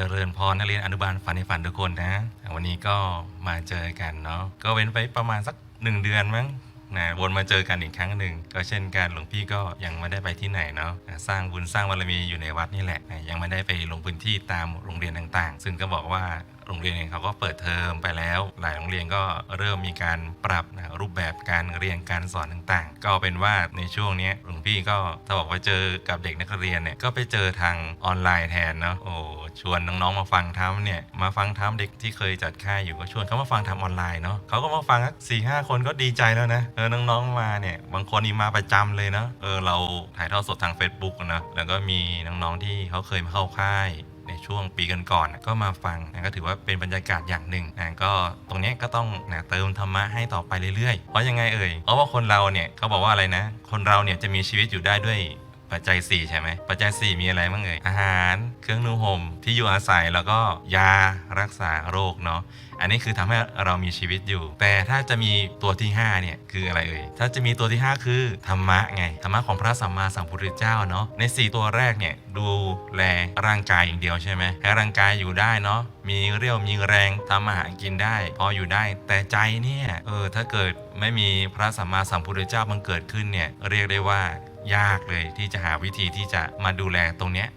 เจริญพรนักเรียนอนุบาลฝันในฝันทุกคนนะ วันนี้ก็มาเจอกันเนาะก็เว้นไปประมาณสักหนึ่งเดือนมั้งนะวนมาเจอกันอีกครั้งหนึ่งก็เช่นกันหลวงพี่ก็ยังไม่ได้ไปที่ไหนเนาะสร้างบุญสร้างบารมีอยู่ในวัดนี่แหละ ยังไม่ได้ไปลงพื้นที่ตามโรงเรียนต่างๆ ซึ่งก็บอกว่า โรงเรียนเองเขาก็เปิดเทอมไปแล้ว หลายโรงเรียนก็เริ่มมีการปรับนะรูปแบบการเรียนการสอนต่างๆ ก็เป็นว่าในช่วงนี้หลวงพี่ก็ถ้าบอกว่าเจอกับเด็กนักเรียนเนี่ยก็ไปเจอทางออนไลน์แทนเนาะโอ้ชวนน้องๆมาฟังทำเนี่ยมาฟังทำเด็กที่เคยจัดค่ายอยู่ก็ชวนเขามาฟังทำออนไลน์เนาะเขาก็มาฟังสี่ห้าคนก็ดีใจแล้วนะเออน้องๆมาเนี่ยบางคนนี่มาประจำเลยเนาะเออเราถ่ายทอดสดทาง Facebook นะแล้วก็มีน้องๆที่เขาเคยมาเข้าค่าย ในช่วงปีกันก่อนๆก็มาฟังนะก็ถือว่าเป็นบรรยากาศอย่างหนึ่งนะก็ตรงนี้ก็ต้องนะเติมธรรมะให้ต่อไปเรื่อยๆ เพราะยังไงเอ่ยเพราะว่าคนเราเนี่ยเขาบอกว่าอะไรนะ คนเราเนี่ยจะมีชีวิตอยู่ได้ด้วย ปัจจัย 4 ใช่ไหมปัจจัย 4 มีอะไรบ้างเอ่ยอาหาร เครื่องนุ่งห่มที่อยู่อาศัยแล้วก็ยารักษาโรคเนาะอันนี้คือทำให้เรามีชีวิตอยู่ แต่ถ้าจะมีตัวที่5เนี่ยคืออะไรเอ่ยถ้าจะมีตัวที่ 5 คือธรรมะไงธรรมะของพระสัมมาสัมพุทธเจ้าเนาะใน 4 ตัวแรกเนี่ยดูแลร่างกายอย่างเดียวใช่ไหมให้ร่างกายอยู่ได้เนาะมีเรี่ยวมีแรงทำอาหารกินได้ พออยู่ได้ แต่ใจเนี่ยเออถ้าเกิดไม่มีพระสัมมาสัมพุทธเจ้าบังเกิดขึ้นเนี่ยเรียกได้ว่ายากเลยที่จะหาวิธีที่จะมาดูแลตรงเนี้ย